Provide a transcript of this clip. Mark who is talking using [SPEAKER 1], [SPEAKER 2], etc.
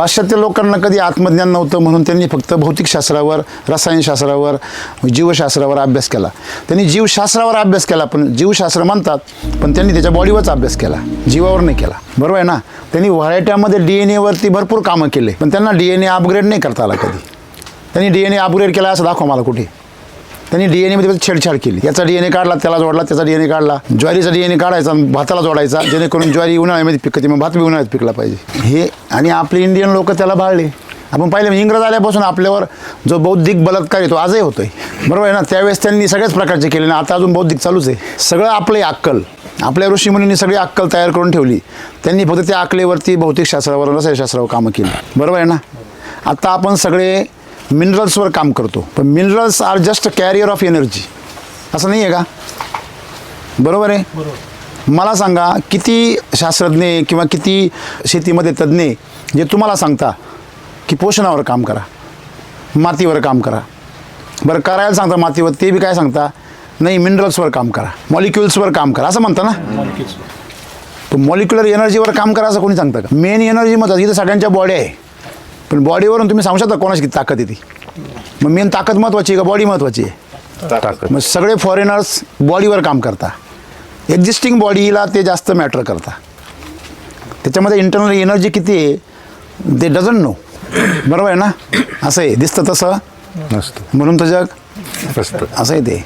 [SPEAKER 1] पाश्चात्य लोकांना कधी आत्मज्ञान नव्हतं म्हणून त्यांनी फक्त भौतिकशास्त्रावर रसायनशास्त्रावर जीवशास्त्रावर अभ्यास केला. त्यांनी जीवशास्त्रावर अभ्यास केला पण जीवशास्त्र म्हणतात पण त्यांनी त्याच्या बॉडीवरच अभ्यास केला. जीवावर नाही केला. बरोबर आहे ना? त्यांनी व्हरायट्यामध्ये डी एन एवरती भरपूर कामं केले पण त्यांना डी एन ए अपग्रेड नाही करता आला कधी. त्यांनी डी एन ए अपग्रेड केला असं दाखवा मला कुठे. त्यांनी डी एन एमध्ये छेडछाड केली. याचा डी एन ए काढला त्याला जोडला त्याचा डी एन ए काढला. ज्वारीचा डी एन ए काढायचा भाताला जोडायचा जेणेकरून ज्वारी उन्हाळ्यामध्ये पिकते मग भात बी उन्हाळ्यात पिकला पाहिजे. हे आणि आपले इंडियन लोक त्याला भाळले. आपण पाहिले म्हणजे इंग्रज आल्यापासून आपल्यावर जो बौद्धिक बलात्कार येतो आजही होतोय. बरोबर आहे ना? त्यावेळेस त्यांनी सगळ्याच प्रकारचे केले ना आता अजून बौद्धिक चालूच आहे. सगळं आपले अक्कल. आपल्या ऋषीमुनींनी सगळी अक्कल तयार करून ठेवली. त्यांनी फक्त त्या अक्कलेवरती भौतिकशास्त्रावर रसायनशास्त्रावर कामं केली. बरोबर आहे ना? आता आपण सगळे मिनरल्सवर काम करतो. पण minerals are just carrier of energy असं नाही आहे का? बरोबर आहे? मला सांगा किती शास्त्रज्ञ किंवा किती शेतीमध्ये तज्ज्ञ जे तुम्हाला सांगता की पोषणावर काम करा मातीवर काम करा. बरं करायला सांगता मातीवर ते बी काय सांगता? नाही मिनरल्सवर काम करा. मॉलिक्युल्सवर काम करा. असं म्हणता ना? तर मॉलिक्युलर एनर्जीवर काम करा असं कोणी सांगतं का? मेन एनर्जी मग इथं सगळ्यांच्या बॉडी आहे. पण बॉडीवरून तुम्ही सांगू शकता कोणाची किती ताकद येते मग मेन ताकद महत्त्वाची आहे का बॉडी महत्त्वाची आहे? मग सगळे फॉरेनर्स बॉडीवर काम करता. एक्झिस्टिंग बॉडीला ते जास्त मॅटर करता. त्याच्यामध्ये इंटरनल एनर्जी किती आहे ते डझंट नो बरोबर आहे ना? असं आहे. दिसतं तसं?
[SPEAKER 2] नसतं.
[SPEAKER 1] म्हणून तर जग असं आहे ते.